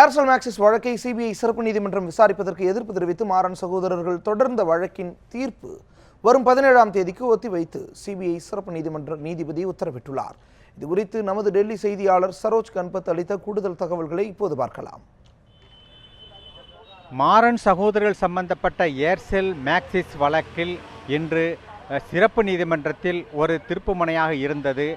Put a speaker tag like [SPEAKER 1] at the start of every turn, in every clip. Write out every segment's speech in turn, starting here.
[SPEAKER 1] Aircel Maxis வழக்கை CBI சிறப்பு நீதிமன்றம் விசாரிப்பதற்கு எதிர்ப்பு தெரிவித்து மாறன் சகோதரர்கள் தொடர்ந்த வழக்கின் தீர்ப்பு வரும் பதினேழாம் தேதிக்கு ஒத்திவைத்து சிபிஐ சிறப்பு நீதிமன்ற நீதிபதி உத்தரவிட்டுள்ளார். இது குறித்து நமது டெல்லி செய்தியாளர் சரோஜ் கன்பத் அளித்த கூடுதல் தகவல்களை இப்போது பார்க்கலாம்.
[SPEAKER 2] மாறன் சகோதரர்கள் சம்பந்தப்பட்ட ஏர்செல் மேக்சிஸ் வழக்கில் இன்று சிறப்பு நீதிமன்றத்தில் ஒரு திருப்புமனையாக இருந்தது.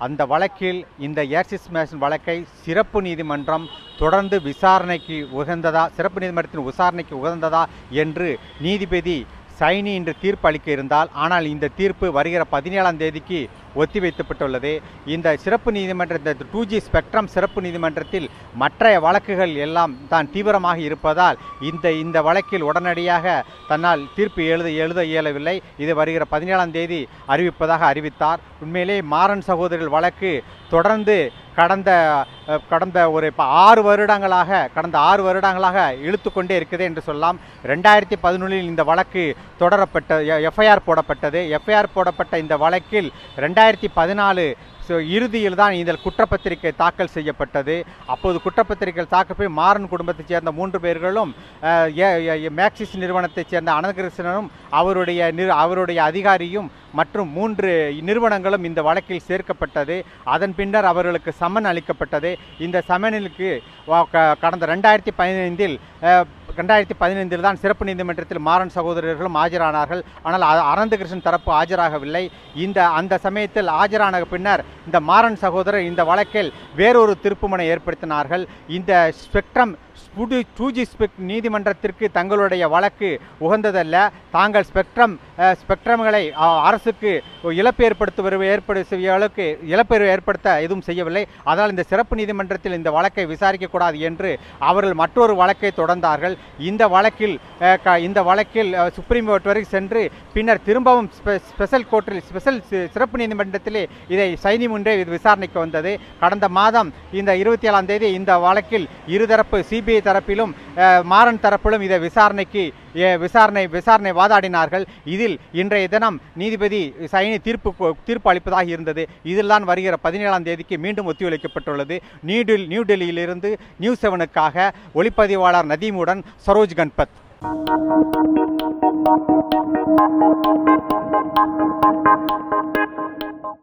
[SPEAKER 2] அந்த வழக்கில் இந்த ஏர்சிஸ் மேஷன் வழக்கை சிறப்பு நீதிமன்றம் தொடர்ந்து விசாரணைக்கு உகந்ததா சிறப்பு நீதிமன்றத்தின் விசாரணைக்கு உகந்ததா என்று நீதிபதி சைனி இன்று தீர்ப்பு அளிக்க இருந்தால் ஆனால் இந்த தீர்ப்பு வருகிற பதினேழாம் தேதிக்கு ஒத்திவைக்கப்பட்டுள்ளது இந்த சிறப்பு நீதிமன்ற இந்த டூ ஜி ஸ்பெக்ட்ரம் சிறப்பு நீதிமன்றத்தில் மற்ற வழக்குகள் எல்லாம் தான் தீவிரமாக இருப்பதால் இந்த இந்த வழக்கில் உடனடியாக தன்னால் தீர்ப்பு எழுத எழுத இயலவில்லை. இது வருகிற பதினேழாம் தேதி அறிவிப்பதாக அறிவித்தார். உண்மையிலே மாறன் சகோதரர்கள் வழக்கு தொடர்ந்து கடந்த கடந்த ஒரு இப்போ ஆறு வருடங்களாக கடந்த ஆறு வருடங்களாக இழுத்து கொண்டே இருக்குது என்று சொல்லலாம். ரெண்டாயிரத்தி பதினொன்றில் இந்த வழக்கு தொடரப்பட்ட எஃப்ஐஆர் போடப்பட்டது. எஃப்ஐஆர் போடப்பட்ட இந்த வழக்கில் ரெண்டாயிரத்தி ரெண்டாயிரத்தி பதினாலு ஸோ இறுதியில் தான் இதில் குற்றப்பத்திரிகை தாக்கல் செய்யப்பட்டது. அப்போது குற்றப்பத்திரிகை தாக்கல் போய் மாறன் குடும்பத்தைச் சேர்ந்த மூன்று பேர்களும் ஏ- மேக்சிஸ் நிறுவனத்தைச் சேர்ந்த அனந்தகிருஷ்ணனும் அவருடைய நிறு அவருடைய அதிகாரியும் மற்றும் மூன்று நிறுவனங்களும் இந்த வழக்கில் சேர்க்கப்பட்டது. அதன் பின்னர் அவர்களுக்கு சம்மன் அளிக்கப்பட்டது. இந்த சம்மனிலுக்கு கடந்த ரெண்டாயிரத்தி பதினைந்தில் ரெண்டாயிரத்தி பதினைந்தில் தான் சிறப்பு நீதிமன்றத்தில் மாறன் சகோதரர்களும் ஆஜரானார்கள். ஆனால் அ- அனந்தகிருஷ்ணன் தரப்பு ஆஜராகவில்லை. இந்த அந்த சமயத்தில் ஆஜரான பின்னர் இந்த மாறன் சகோதரர் இந்த வழக்கில் வேறொரு திருப்புமனை ஏற்படுத்தினார்கள். இந்த ஸ்பெக்ட்ரம் புது டூஜி ஸ்பெக் நீதிமன்றத்திற்கு தங்களுடைய வழக்கு உகந்ததல்ல. தாங்கள் ஸ்பெக்ட்ரம் ஸ்பெக்ட்ரம்களை அரசுக்கு இழப்பு ஏற்படுத்த ஏற்படு செய்ய அளவுக்கு இழப்பு ஏற்படுத்த எதுவும் செய்யவில்லை. அதனால் இந்த சிறப்பு நீதிமன்றத்தில் இந்த வழக்கை விசாரிக்கக்கூடாது என்று அவர்கள் மற்றொரு வழக்கை தொடர்ந்தார்கள். இந்த வழக்கில் க- இந்த வழக்கில் சுப்ரீம் கோர்ட் வரை சென்று பின்னர் திரும்பவும் ஸ்பெஷல் கோர்ட்டில் ஸ்பெஷல் சிறப்பு நீதிமன்றத்திலே இதை சைனி முன்றே இது விசாரணைக்கு வந்தது. கடந்த மாதம் இந்த இருபத்தி ஏழாம் தேதி இந்த வழக்கில் இருதரப்பு சிபிஐ தரப்பிலும் மாறன் தரப்பிலும் இதை விசாரணைக்கு விசாரணை விசாரணை வாதாடினார்கள். இதில் இன்றைய தினம் நீதிபதி சைனி தீர்ப்பு தீர்ப்பு அளிப்பதாக இருந்தது. இதில் தான் வருகிற பதினேழாம் தேதிக்கு மீண்டும் ஒத்திவைக்கப்பட்டுள்ளது. நியூ டெல்லியிலிருந்து நியூ டெல்லியிலிருந்து செவனுக்காக ஒளிப்பதிவாளர் நதீமுடன் சரோஜ் கன்பத்